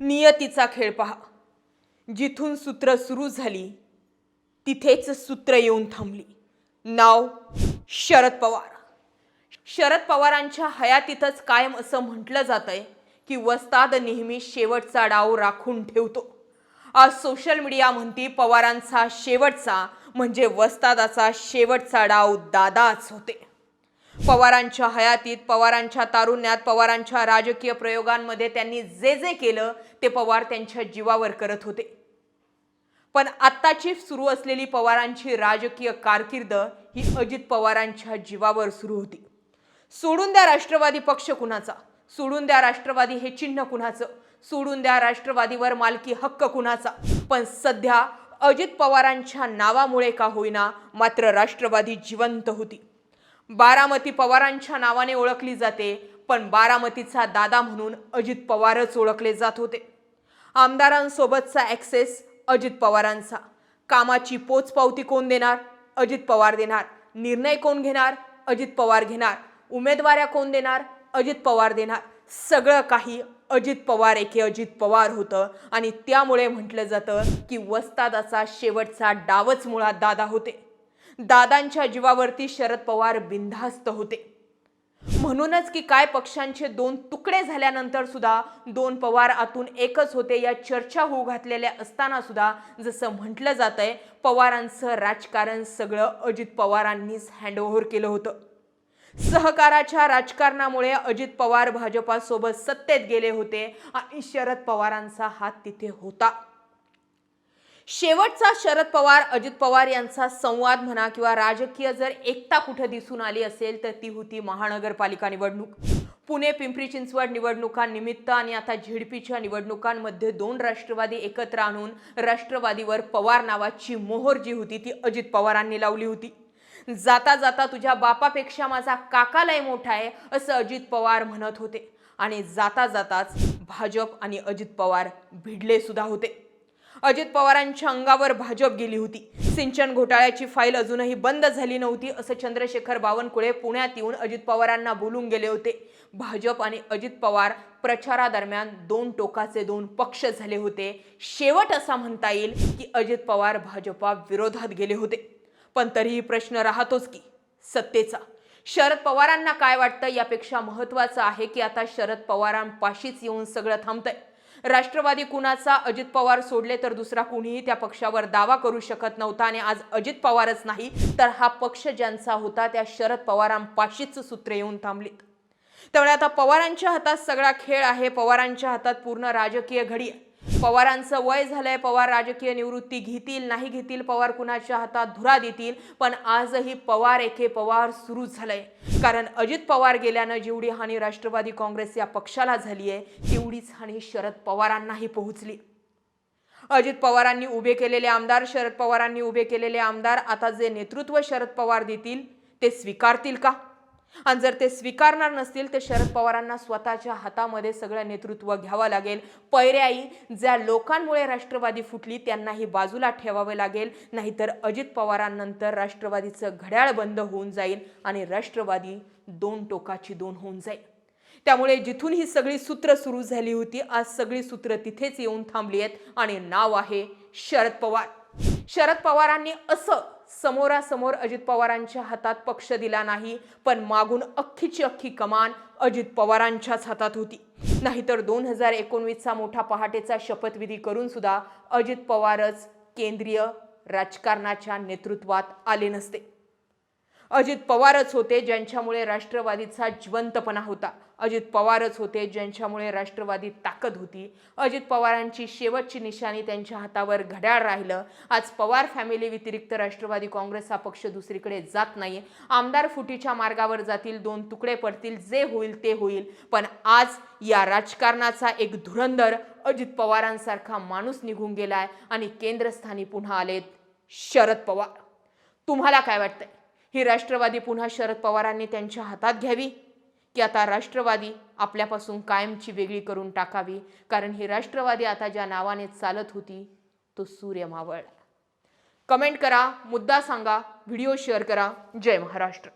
नियतीचा खेळ पहा. जिथून सूत्र सुरू झाली तिथेच सूत्र येऊन थांबली. नाव शरद पवार. शरद पवारांच्या हयातीतच कायम असं म्हटलं जातंय की वस्ताद नेहमी शेवटचा डाव राखून ठेवतो. आज सोशल मीडिया म्हणती पवारांचा शेवटचा म्हणजे वस्तादाचा शेवटचा डाव दादाच होते. पवारांच्या हयातीत पवारांच्या तारुण्यात पवारांच्या राजकीय प्रयोगांमध्ये त्यांनी जे जे केलं ते पवार त्यांच्या जीवावर करत होते. पण आत्ताची सुरू असलेली पवारांची राजकीय कारकीर्द ही अजित पवारांच्या जीवावर सुरू होती. सोडून द्या राष्ट्रवादी पक्ष कुणाचा सोडून द्या राष्ट्रवादी हे चिन्ह कुणाचं सोडून द्या राष्ट्रवादीवर मालकी हक्क कुणाचा पण सध्या अजित पवारांच्या नावामुळे का होईना मात्र राष्ट्रवादी जिवंत होती. बारामती पवारांच्या नावाने ओळखली जाते पण बारामतीचा दादा म्हणून अजित पवारच ओळखले जात होते. आमदारांसोबतचा ॲक्सेस अजित पवारांचा. कामाची पोचपावती कोण देणार? अजित पवार देणार. निर्णय कोण घेणार? अजित पवार घेणार. उमेदवाऱ्या कोण देणार? अजित पवार देणार. सगळं काही अजित पवार एके अजित पवार होतं आणि त्यामुळे म्हटलं जातं की वस्तादाचा शेवटचा डावच मुळात दादा होते. दादांच्या जीवावरती शरद पवार बिनधास्त होते. म्हणूनच की काय पक्षांचे दोन तुकडे झाल्यानंतर सुद्धा दोन पवार आतून एकच होते या चर्चा होऊ घातलेल्या असताना सुद्धा जसं म्हटलं जातंय पवारांचं राजकारण सगळं अजित पवारांनीच हँडओव्हर केलं होतं. सहकाराच्या राजकारणामुळे अजित पवार भाजपासोबत सत्तेत गेले होते आणि शरद पवारांचा हात तिथे होता. शेवटचा शरद पवार अजित पवार यांचा संवाद म्हणा किंवा राजकीय जर एकता कुठं दिसून आली असेल तर ती होती महानगरपालिका निवडणूक. पुणे पिंपरी चिंचवड निवडणुकांनिमित्त आणि आता झिडपीच्या निवडणुकांमध्ये दोन राष्ट्रवादी एकत्र आणून राष्ट्रवादीवर पवार नावाची मोहर जी होती ती अजित पवारांनी लावली होती. जाता जाता तुझ्या बापापेक्षा माझा काका लय मोठा आहे असं अजित पवार म्हणत होते. आणि जाता जाताच भाजप आणि अजित पवार भिडले सुद्धा होते. अजित पवारांच्या अंगावर भाजप गेली होती. सिंचन घोटाळ्याची फाईल अजूनही बंद झाली नव्हती असं चंद्रशेखर बावनकुळे पुण्यात येऊन अजित पवारांना बोलून गेले होते. भाजप आणि अजित पवार प्रचारादरम्यान दोन टोकाचे दोन पक्ष झाले होते. शेवट असा म्हणता येईल की अजित पवार भाजपा विरोधात गेले होते. पण तरीही प्रश्न राहतोच की सत्तेचा. शरद पवारांना काय वाटतं यापेक्षा महत्वाचं आहे की आता शरद पवारांपाशीच येऊन सगळं थांबतंय. राष्ट्रवादी कुणाचा अजित पवार सोडले तर दुसरा कुणीही त्या पक्षावर दावा करू शकत नव्हता आणि आज अजित पवारच नाही तर हा पक्ष ज्यांचा होता त्या शरद पवारांपाशीच सूत्रे येऊन थांबलीत. त्यामुळे आता पवारांच्या हातात सगळा खेळ आहे. पवारांच्या हातात पूर्ण राजकीय घडी आहे पवारांचं वय झालंय पवार राजकीय निवृत्ती घेतील नाही घेतील पवार कुणाच्या हातात धुरा देतील पण आजही पवार एके पवार सुरू झालंय. कारण अजित पवार गेल्यानं जेवढी हानी राष्ट्रवादी काँग्रेस या पक्षाला झाली आहे तेवढीच हानी शरद पवारांनाही पोहोचली. अजित पवारांनी उभे केलेले आमदार शरद पवारांनी उभे केलेले आमदार आता जे नेतृत्व शरद पवार देतील ते स्वीकारतील का? आणि जर ते स्वीकारणार नसतील तर शरद पवारांना स्वतःच्या हातामध्ये सगळं नेतृत्व घ्यावं लागेल. पर्यायी ज्या लोकांमुळे राष्ट्रवादी फुटली त्यांनाही बाजूला ठेवावे लागेल. नाहीतर अजित पवारांनंतर राष्ट्रवादीचं घड्याळ बंद होऊन जाईल आणि राष्ट्रवादी दोन टोकाची दोन होऊन जाईल. त्यामुळे जिथून ही सगळी सूत्र सुरू झाली होती आज सगळी सूत्र तिथेच येऊन थांबली आहेत आणि नाव आहे शरद पवार. शरद पवारांनी असं समोरासमोर अजित पवारांच्या हातात पक्ष दिला नाही पण मागून अख्खीची अख्खी कमान अजित पवारांच्याच हातात होती. नाहीतर दोन हजार एकोणवीसचा मोठा पहाटेचा शपथविधी करून सुद्धा अजित पवारच केंद्रीय राजकारणाच्या नेतृत्वात आले नसते. अजित पवारच होते ज्यांच्यामुळे राष्ट्रवादीचा जिवंतपणा होता. अजित पवारच होते ज्यांच्यामुळे राष्ट्रवादी ताकद होती. अजित पवारांची शेवटची निशाणी त्यांच्या हातावर घड्याळ राहिलं. आज पवार फॅमिली व्यतिरिक्त राष्ट्रवादी काँग्रेस हा पक्ष दुसरीकडे जात नाही आमदार फुटीच्या मार्गावर जातील दोन तुकडे पडतील जे होईल ते होईल. पण आज या राजकारणाचा एक धुरंधर अजित पवारांसारखा माणूस निघून गेलाय आणि केंद्रस्थानी पुन्हा आलेत शरद पवार. तुम्हाला काय वाटतंय? ही राष्ट्रवादी पुन्हा शरद पवारांनी त्यांच्या हातात घ्यावी? की आता राष्ट्रवादी आपल्यापासून कायमची वेगळी करून टाकावी? कारण ही राष्ट्रवादी आता ज्या नावाने चालत होती तो सूर्य मावळ. कमेंट करा मुद्दा सांगा व्हिडिओ शेअर करा. जय महाराष्ट्र.